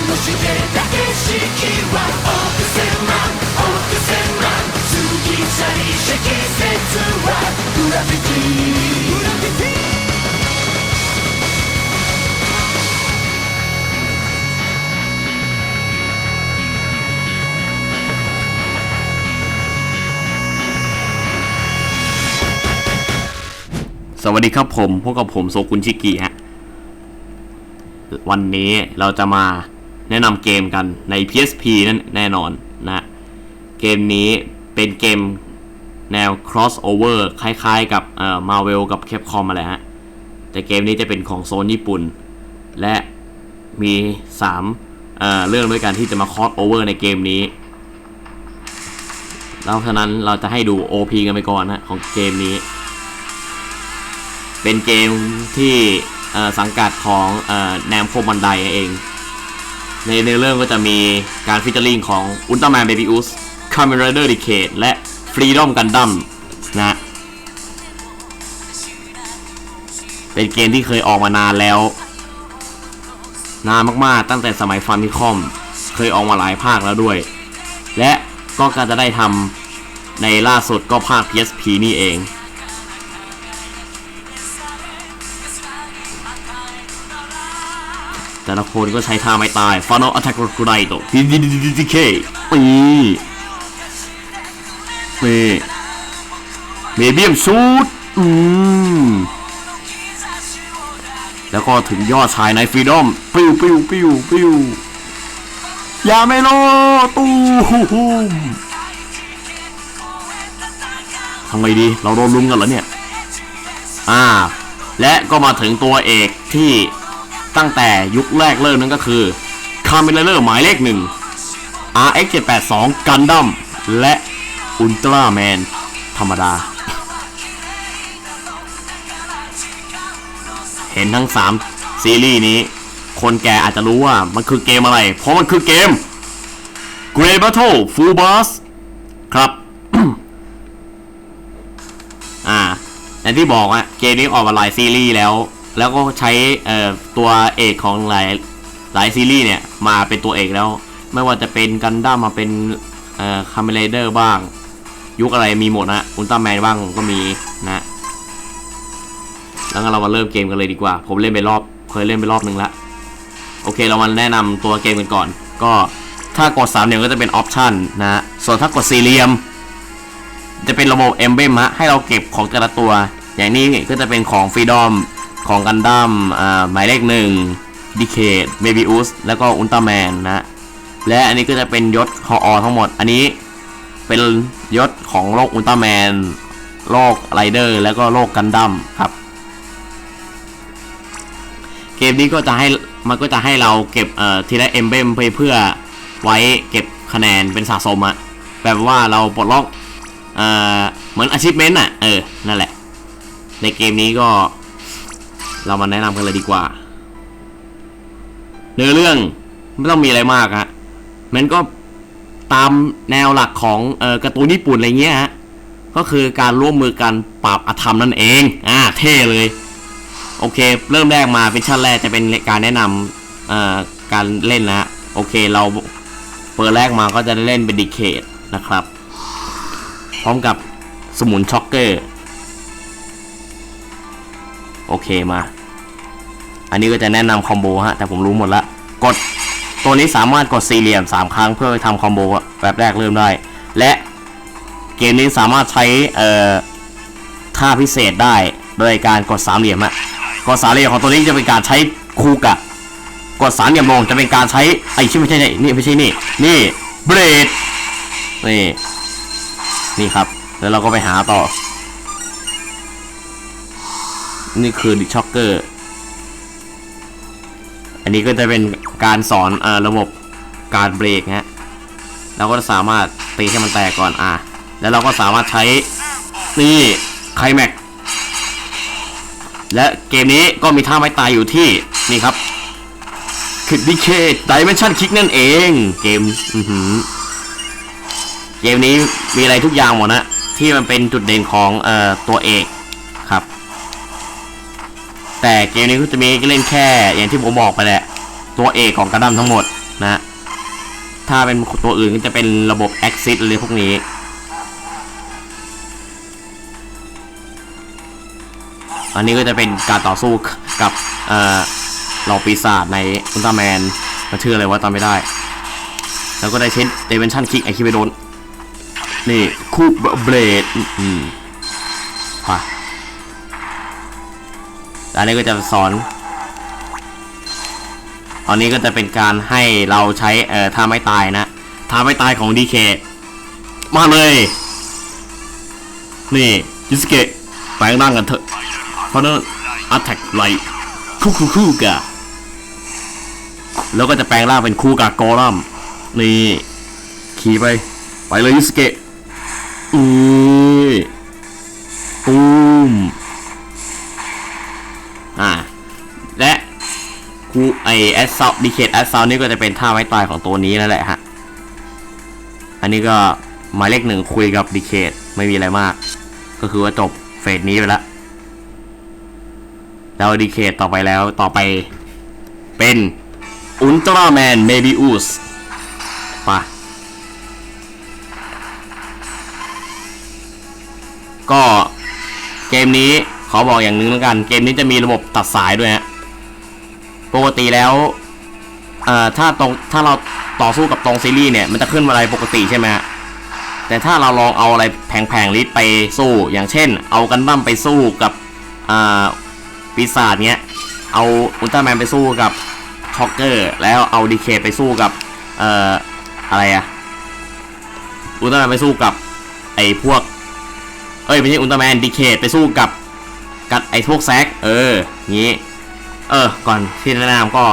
のしてだけ式は億千万億千万過ぎ去り積雪はグラフィティグラフィティ สวัสดีครับผมพวกกับผมโซกุนชิกิฮะ วันนี้เราจะมา แนะนำเกมกันใน PSP นั่นแน่นอนนะเกมนี้เป็นเกมแนว crossover คล้ายๆ กับเอ่อ Marvel กับ Capcom มาแหละฮะ แต่เกมนี้จะเป็นของโซนญี่ปุ่น และมี3เอ่อเรื่องด้วยกันที่จะมา crossover ในเกมนี้แล้วฉะนั้นเราจะให้ดู OP กันไปก่อนนะของเกมนี้ เป็นเกมที่สังกัดของอแนมโคบันไดเอง ในในเรื่องก็จะมีการฟิชเจอริงของอุลตร้าแมนเบบี้อุสคา m ม n r เดอร์ดิเคทและฟรีดอมกันดั้มนะเป็นเกมที่เคยออกมานานแล้ว นานมากๆ ตั้งแต่สมัยฟาร์มิคอม เคยออกมาหลายภาคแล้วด้วย และก็การจะได้ทำในล่าสุดก็ภาค PSP นี่เอง แต่ละคนก็ใช้ท่าไม่ตาย Final Attack กูไดโตดีดีดีดีดีเคนี่นี่เมเบียมชูดอืมแล้วก็ถึงยอดชายในฟรีดอม ปิ้วปิ้วปิ้วปิ้วอย่าไม่รอตู้หูมทำไงดี เราโดนลุมกันเหรอเนี่ย อ่า และก็มาถึงตัวเอกที่ ตั้งแต่ยุคแรกเริ่มนั่นก็คือคา m เมลเลอร์หมายเลขหนึ่ง RX 782กันดั้มและอุลตร้าแมนธรรมดา เห็นทั้ง 3 ซีรีส์นี้ คนแก่อาจจะรู้ว่ามันคือเกมอะไร เพราะมันคือเกม Grey Battle Full Boss ครับ อ่าอย่างที่บอกอะเกมนี้ออกมาหลายซีรีส์แล้ว แล้วก็ใช้ตัวเอกของหลายหลายซีรีส์เนี่ยมาเป็นตัวเอกแล้ว ไม่ว่าจะเป็นกันดั้มมาเป็นคาเมเลเดอร์บ้าง ยุคอะไรมีหมดนะอุลตร้าแมนบ้างก็มีนะแล้วเรามาเริ่มเกมกันเลยดีกว่า ผมเล่นไปรอบเคยเล่นไปรอบหนึ่งละโอเคเรามาแนะนำตัวเกมกันก่อน ก็ถ้ากดสามเหลี่ยมก็จะเป็นออปชันนะส่วนถ้ากดสี่เหลี่ยม จะเป็นระบบเอมเบมฮะให้เราเก็บของแต่ละตัว อย่างนี้ก็จะเป็นของฟรีดอม ของกันดั้มอ่าหมายเลขหนึ่งดีเคดเบบีอุสแล้วก็อุลตร้าแมนนะ และอันนี้ก็จะเป็นยศคออทั้งหมด อันนี้เป็นยศของโลกอุลตร้าแมนโลกไรเดอร์แล้วก็โลกกันดั้มครับ เกมนี้ก็จะให้มันก็จะให้เราเก็บเอ่อทีละเอ็มเบมไปเพื่อไว้เก็บคะแนนเป็นสะสมอะแบบว่าเราปลดล็อกเอ่อเหมือน achievement อะเออ นั่นแหละ ในเกมนี้ก็ เรามาแนะนำกันเลยดีกว่า เนื้อเรื่องไม่ต้องมีอะไรมากฮะมันก็ตามแนวหลักของเอ่อการ์ตูนญี่ปุ่นอะไรเงี้ยฮะก็คือการร่วมมือกันปราบอธรรมนั่นเองอ่าเท่เลย โอเค เริ่มแรกมาเป็นชั้นแรกจะเป็นการแนะนำเอ่อการเล่นนะฮะโอเคเราเปิดแรกมาก็จะได้เล่นเป็นดีเคดนะครับ พร้อมกับสมุนช็อกเกอร์ โอเคมา อันนี้ก็จะแนะนำคอมโบฮะ แต่ผมรู้หมดละกดตัวนี้สามารถกดสี่เหลี่ยม 3 ครั้งเพื่อทำคอมโบแบบแรกเริ่มได้ และเกมนี้สามารถใช้เอ่อท่าพิเศษได้โดยการกดสามเหลี่ยมอะกดสามเหลี่ยมของตัวนี้จะเป็นการใช้คูกะกดสามเหลี่ยมลงจะเป็นการใช้ไอ้ชื่อไม่ใช่นี่ไม่ใช่นี่นี่เบรดนี่นี่ครับ แล้วเราก็ไปหาต่อ นี่คือดิช็อกเกอร์ อันนี้ก็จะเป็นการสอนอระบบการเบรกฮะเราก็สามารถตีให้มันแตกก่อนอะ แล้วเราก็สามารถใช้นี่ไคลแม็กและเกมนี้ก็มีท่าไม้ตายอยู่ที่นี่ครับคิดดิเคดดิเมนชั่นคิกนั่นเองเกมอือหือเกมนี้มีอะไรทุกอย่างหมดนะที่มันเป็นจุดเด่นของเอ่อตัวเอก แต่เกมนี้ก็จะมีเล่นแค่อย่างที่ผมบอกไปแหละ ตัวเอกของกระดัมทั้งหมดนะ ถ้าเป็นตัวอื่นก็จะเป็นระบบ Axis อะไรพวกนี้อันนี้ก็จะเป็นการต่อสู้กับเอ่อเหล่าปีศาจในอุลตร้าแมนมันชื่ออะไรวะจำไม่ได้ แล้วก็ได้เช่นเดเวนชั่นคิกไอคิวไปโดน นี่ คูเบรดอืมไป อันนี้ก็จะสอนอันนี้ก็จะเป็นการให้เราใช้เอ่อท่าไม่ตายนะท่าไม่ตายของดีเคมาเลย นี่ยิสเกะแปลงร่างกันเถอะเพราะนั้นอัตแทกไลคู่คู่คู่กะแล้วก็จะแปลงร่างเป็นคู่กากอรัมนี่ขี่ไป ไปเลยยิสเกะอือตูม อ่า และคูไอแอสซาวดีเคทแอสซาวนี่ก็จะเป็นท่าไม้ตายของตัวนี้นั่นแหละฮะ อันนี้ก็หมายเลขหนึ่งคุยกับดีเคทไม่มีอะไรมาก ก็คือว่าจบเฟสนี้ไปแล้วแล้วดีเคทต่อไปแล้วต่อไปเป็นอุลตร้าแมนเมบิอุสปะก็เกมนี้ ขอบอกอย่างหนึงแล้วกัน เกมนี้จะมีระบบตัดสายด้วยฮะปกติแล้วเอ่อถ้าตรงถ้าเราต่อสู้กับตรงซีรีส์เนี่ยมันจะขึ้นอะไรปกติใช่ไหมฮะแต่ถ้าเราลองเอาอะไรแผงๆลิสไปสู้อย่างเช่น เอากันดั้มไปสู้กับอ่าปีศาจเนี้ยเอาอุลตร้าแมนไปสู้กับช็อกเกอร์แล้วเอาดีเคไปสู้กับเอ่ออะไรอะอุลตร้าแมนไปสู้กับไอ้พวกเอ้ยไม่ใช่อุลตร้าแมนดีเคไปสู้กับ กับไอ้พวกแซกเอองี้เออก่อนที่แนะนำก็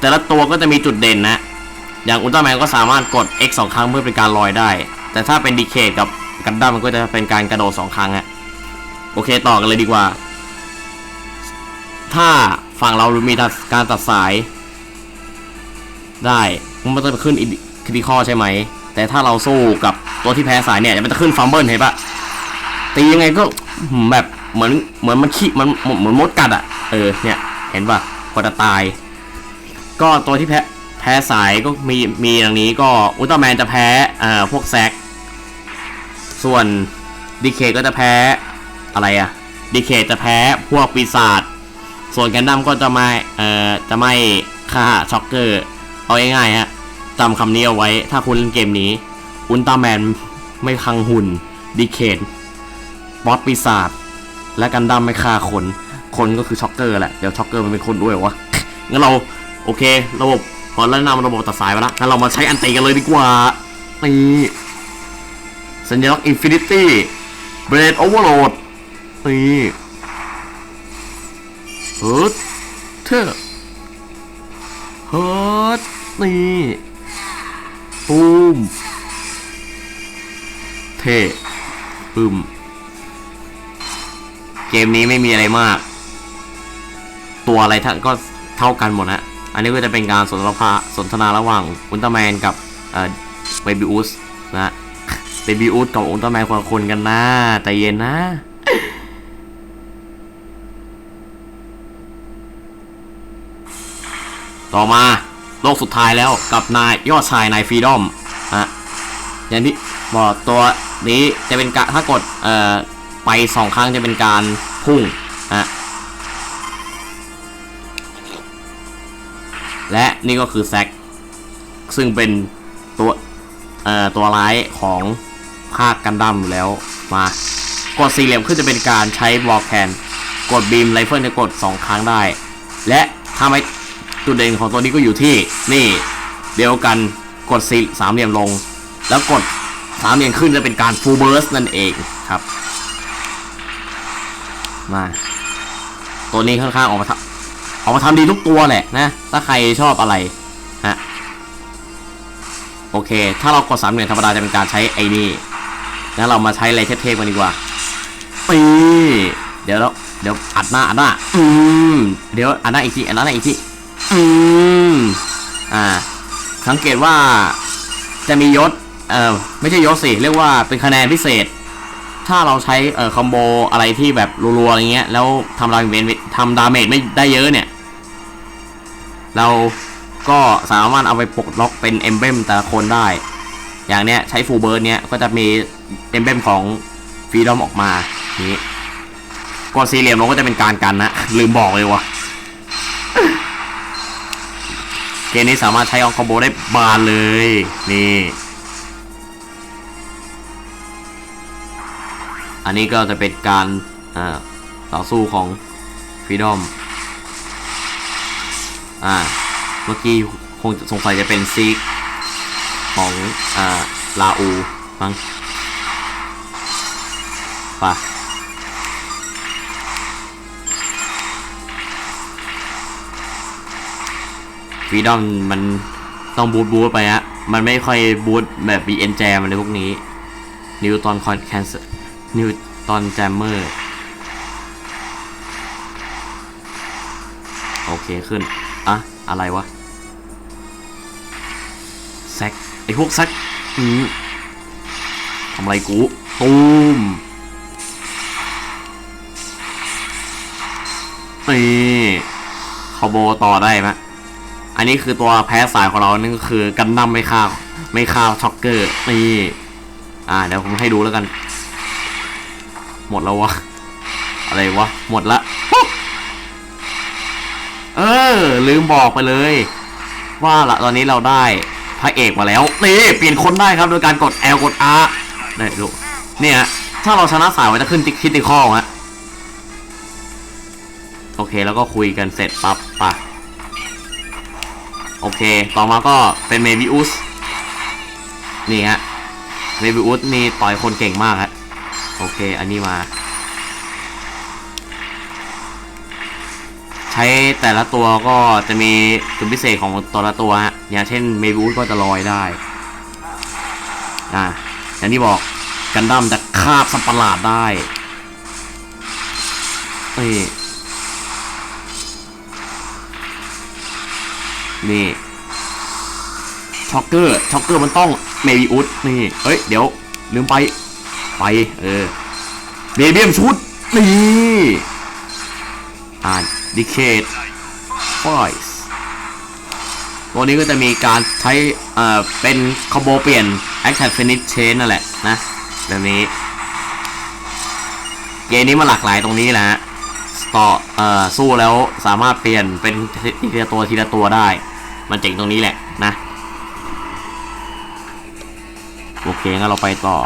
แต่ละตัวก็จะมีจุดเด่นนะ อย่างอุลตร้าแมนก็สามารถกด X สองครั้งเพื่อเป็นการลอยได้ แต่ถ้าเป็นดีเคกับกันดั้มมันก็จะเป็นการกระโดดสองครั้งอะโอเคต่อกันเลยดีกว่า ถ้าฝั่งเรามีการตัดสาย ได้มันจะขึ้นคริติคอใช่ไหม แต่ถ้าเราสู้กับตัวที่แพ้สายเนี่ยมันจะขึ้นฟัมเบิลเห็นปะตียังไงก็แบบ เหมือนเหมือนมันขี้มันเหมือนมดกัดอะเออเนี่ยเห็นปะกว่าจะตาย ก็ตัวที่แพ้แพ้สายก็มีมีอย่างนี้ก็อุลตร้าแมนจะแพ้อ่าพวกแซกส่วนดีเคก็จะแพ้อะไรอะดีเคจะแพ้พวกปีศาจส่วนแกนดัมก็จะไม่เอ่อจะไม่ฆ่าช็อกเกอร์ เอาง่ายๆฮะจำคำนี้เอาไว้ ถ้าคุณเล่นเกมนี้ อุลตร้าแมนไม่คังหุ่นดีเคทบอสปีศาจ และกันดั้มไม่ฆ่าคน คนก็คือช็อกเกอร์แหละ เดี๋ยวช็อกเกอร์มันเป็นคนด้วยวะ งั้นเราโอเค ระบบพอแล้วนำระบบตัดสายมาล้วงั้นเรามาใช้อันตีกันเลยดีกว่านี่สัญลักษณ์อินฟินิตี้เบรดโอเวอร์โหลดนี่เฮิร์ตเธอเฮิร์ตนี่ตูมเท่ปึม เกมนี้ไม่มีอะไรมาก ตัวอะไรทั้งก็เท่ากันหมดฮะอันนี้ก็จะเป็นการสนทนาสนทนาระหว่างอุลตร้าแมนกับเอ่อเบบิอุสนะเบบิอุสกับอุลตร้าแมนคนละคนกันนะใจเย็นนะต่อมาโลกสุดท้ายแล้วกับนายยอดชายนายฟรีดอมฮะอย่างที่บอกตัวนี้จะเป็นการถ้ากดเอ่อ ไปสองครั้งจะเป็นการพุ่งฮะและนี่ก็คือแซกซึ่งเป็นตัวเอ่อตัวร้ายของภาคกันดั้มอยู่แล้วมากดสี่เหลี่ยมขึ้นจะเป็นการใช้บล็อกแคนกดบีมไรเฟิลจะกด 2 ครั้งได้ และถ้าไม่จุดเด่นของตัวนี้ก็อยู่ที่นี่เดียวกันกดสี่สามเหลี่ยมลง แล้วกดสามเหลี่ยมขึ้นจะเป็นการฟูลเบิร์สนั่นเองครับ มา ตัวนี้ค่อนข้างออกมาทำออกมาทำดีทุกตัวแหละนะ ถ้าใครชอบอะไรฮะโอเค ถ้าเรากดสามเหลี่ยมธรรมดาจะเป็นการใช้ไอ้นี่งั้นเรามาใช้อะไรเทพๆกันดีกว่าปีเดี๋ยวเราเดี๋ยวอัดหน้าอัดหน้า อืม เดี๋ยวอัดหน้าอีกทีอัดหน้าอีกทีอืม อ่า สังเกตว่าจะมียศ เอ่อไม่ใช่ยศสิ เรียกว่าเป็นคะแนนพิเศษ ถ้าเราใช้เอ่อคอมโบอะไรที่แบบรัวๆอะไรเงี้ยแล้วทำดาเมจทำดาเมจไม่ได้เยอะเนี่ย เราก็สามารถเอาไปปลดล็อกเป็นเอมเบมแต่ละคนได้ อย่างเนี้ยใช้ฟูเบิร์ดเนี้ยก็จะมีเอมเบมของฟรีดอมออกมานี้กดสี่เหลี่ยมมันก็จะเป็นการกันนะ ลืมบอกเลยวะเกมนี้สามารถใช้ออกคอมโบได้บานเลย นี่ อันนี้ก็จะเป็นการต่อสู้ของฟรีดอมอ่าเมื่อกี้คงสงสัยจะเป็นซีกของอ่าลาอูมั้งป่ะฟรีดอมมันต้องบูทบูทไปฮะ มันไม่ค่อยบูทแบบบีเอ็นแจมอะไรพวกนี้ นิวตอนคอนแคนเซ นิวตอนแจมเมอร์ โอเคขึ้นอะอะไรวะแซกไอพวกแซกอืมทำอะไรกู ตูมนี่คอโบต่อได้ไหมอันนี้คือตัวแพ้สายของเรานั่นก็คือกันดั้มไม่ฆ่า ไม่ฆ่าช็อกเกอร์ นี่ อ่า เดี๋ยวผมให้ดูแล้วกัน หมดแล้ววะ อะไรวะ หมดละ เออ ลืมบอกไปเลย ว่าละตอนนี้เราได้พระเอกมาแล้ว นี่เปลี่ยนคนได้ครับโดยการกด L กด R ได้ดูเนี่ยถ้าเราชนะสายมันจะขึ้นติ๊กคิดติคอฮะโอเคแล้วก็คุยกันเสร็จปั๊บปะโอเค ต่อมาก็เป็นเมบิอุสนี่ฮะเมบิอุสนี่ต่อยคนเก่งมากฮะ อเค อันนี้มา ใช้แต่ละตัวก็จะมีจุดพิเศษของแต่ละตัวฮะอย่างเช่นเมบูก็จะลอยได้อ่าอย่างที่บอกกันดั้มจะคาบสัตว์ปะหลาดได้นี่นี่ช็อกเกอร์ช็อกเกอร์มันต้องเมบิอุสนี่เฮ้ย เดี๋ยว ลืมไป ไป เออเบเบียมชุด นี่อ่าน Decade Voice ตัวนี้ก็จะมีการใช้ เอ่อ เป็นคอมโบเปลี่ยน Action Finish Chain นั่นแหละนะแบบนี้ เกมนี้มันหลากหลายตรงนี้แหละฮะต่อเอ่อ สู้แล้วสามารถเปลี่ยนเป็นทีละตัวทีละตัวได้ มันเจ๋งตรงนี้แหละนะ โอเคงั้นเราไปต่อ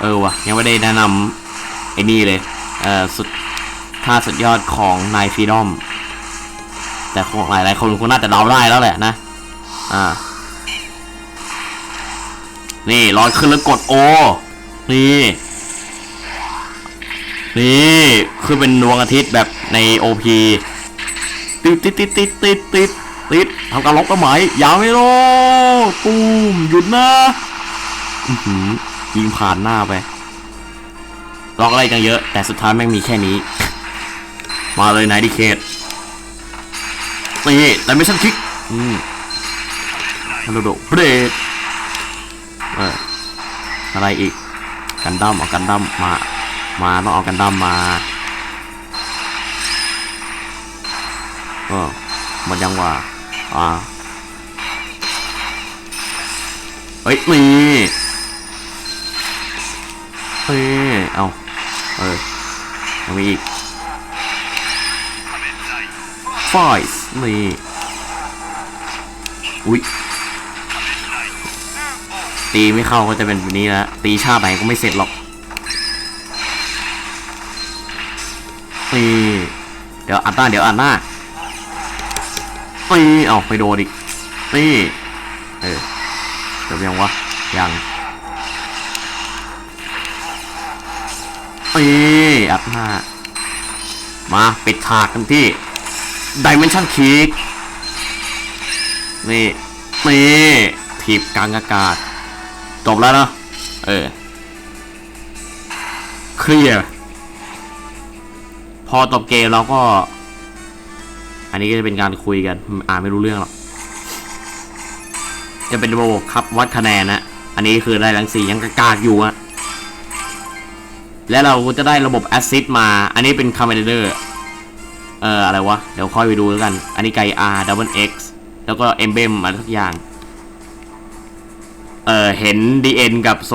เออวะยังไม่ได้แนะนำไอ้นี่เลย เอ่อสุดท่าสุดยอดของนายฟรีดอม แต่คงหลายหลายคนคงน่าจะเดาได้แล้วแหละนะ อ่า นี่ลอยขึ้นแล้วกดโอ นี่ นี่คือเป็นดวงอาทิตย์แบบในโอพีติดติดติดติดติดติดติดทำการล็อกเป้าหมายอย่าไม่โลตูมหยุดนะ อื้อหือ ยิงผ่านหน้าไปล็อกอะไรกันเยอะ แต่สุดท้ายแม่งมีแค่นี้ มาเลยนายดิเคทนี่แต่ไม่ชั่นคิกอืมฮัลโหลโดเบรดเอออะไรอีก กันดั้มเอากันดั้มมา มาต้องเอากันดั้มมาเออหมดยังว่าอ่าเฮ้ยนี่ เฮ้ยเอาเออยังมีอีกฟอยส์นี่อุ้ยตีไม่เข้าก็จะเป็นแบบนี้ล้วตีชาไหนก็ไม่เสร็จหรอกนี่เดี๋ยวอัดหน้าเดี๋ยวอัดหน้านี่เอาไปโดนอีกนี่เออจบยังวะยัง นี่อัดหน้ามาปิดฉากกันที่ดิเมนชันคิกนี่นี่ถีบกลางอากาศ จบแล้วเนอะเออ เคลียร์ พอจบเกมเราก็ อันนี้ก็จะเป็นการคุยกัน อ่านไม่รู้เรื่องหรอก จะเป็นระบบครับวัดคะแนนนะ อันนี้คือได้รังสียังกากอยู่อะ และเราก็จะได้ระบบแอสซิสมา อันนี้เป็นคาร์เมเดอร์ เอ่อ อะไรวะ เดี๋ยวค่อยไปดูแล้วกัน อันนี้ไก R double X แล้วก็ emblem อะไรทุกอย่าง เอ่อ เห็น DN กับโซ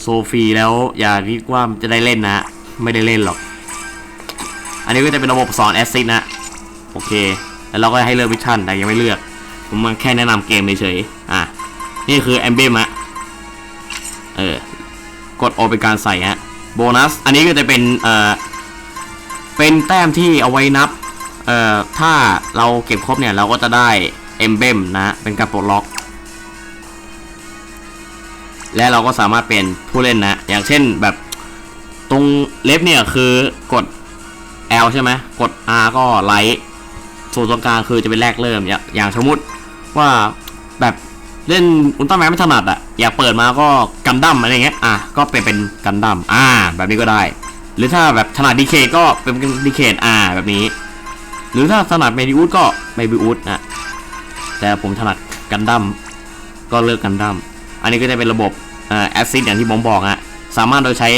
โซฟีแล้วอย่าคิดว่าจะได้เล่นนะ ไม่ได้เล่นหรอก อันนี้ก็จะเป็นระบบสอนแอสซิสนะ โอเค แล้วเราก็ให้เลือกมิชชั่น แต่ยังไม่เลือก ผมมาแค่แนะนำเกมเฉยๆอะ นี่คือ emblem อะเออ กดโอเป็นการใส่ฮะ โบนัส อันนี้ก็จะเป็นเอ่อเป็นแต้มที่เอาไว้นับเอ่อถ้าเราเก็บครบเนี่ยเราก็จะได้ emblem นะเป็นการปลดล็อก และเราก็สามารถเป็นผู้เล่นนะ อย่างเช่นแบบตรงเล็บเนี่ยคือกด L ใช่ไหมกด R ก็ไลท์ส่วนตรงกลางคือจะเป็นแรกเริ่ม อย่างอย่างสมมติว่าแบบเล่นอุลตร้าแมนไม่ถนัดอะ อยากเปิดมาก็กันดั้มอะไรเงี้ยอะก็เป็นเป็นกันดั้มอ่า แบบนี้ก็ได้ หรือถ้าแบบถนัดดีเคก็เป็นดีเคอ่าแบบนี้ หรือถ้าถนัดเมดิอูดก็เมดิอูดนะแต่ผมถนัดกันดั้มก็เลือกกันดั้มอันนี้ก็จะเป็นระบบแอซิดอย่างที่ผมบอกฮะสามารถโดยใช้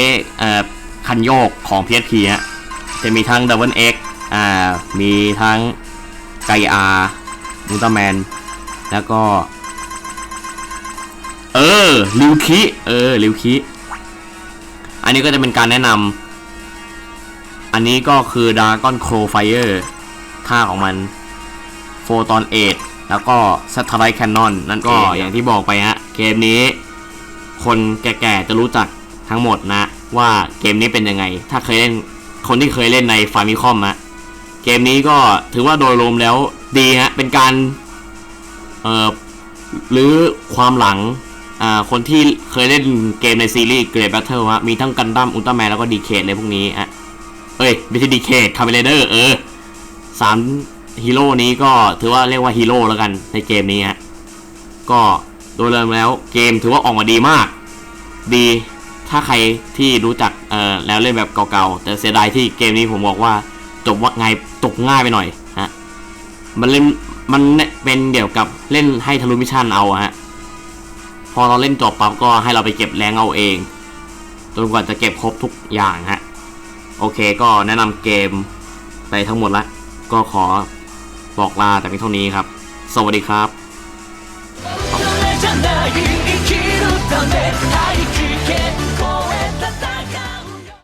คันโยกของ PSP ฮะจะมีทั้ง Double X อ่ามีทั้งไกอาร์มูตาแมนแล้วก็ ออลิวคิเออลิวคิอันนี้ก็จะเป็นการแนะนำอันนี้ก็คือ Dragon Crow Fire ท่าของมัน Photon 8แล้วก็ Satellite Cannon นั่นก็อย่างที่บอกไปฮะ เกมนี้ คนแก่ๆจะรู้จักทั้งหมดนะ ว่าเกมนี้เป็นยังไง ถ้าเคยเล่นคนที่เคยเล่นในฟาร์มิคอมอะเกมนี้ก็ถือว่าโดยรวมแล้วดีฮะ เป็นการ เอ่อหรือความหลัง อ่าคนที่เคยเล่นเกมในซีรีส์ Great Battle ฮะมีทั้งกันดั้มอุลตร้าแมนแล้วก็ดีเคทเลยพวกนี้อะเอ้ยไม่ใช่ดีเคทคาเมเลเดอร์เออสามฮีโร่นี้ก็ถือว่าเรียกว่าฮีโร่แล้วกันในเกมนี้ฮะก็โดยรวมแล้วเกมถือว่าออกมาดีมาก ดีถ้าใครที่รู้จักเอ่อแล้วเล่นแบบเก่าๆแต่เสียดายที่เกมนี้ผมบอกว่าจบว่าไงตกง่ายไปหน่อยฮะมันเล่นมันเป็นเกี่ยวกับเล่นให้ทะลุมิชชั่นเอาฮะ พอเราเล่นจบปั๊บก็ให้เราไปเก็บแรงเอาเองจนกว่าจะเก็บครบทุกอย่างฮะโอเคก็แนะนำเกมไปทั้งหมดละก็ขอบอกลาแต่เพียงเท่านี้ครับ สวัสดีครับ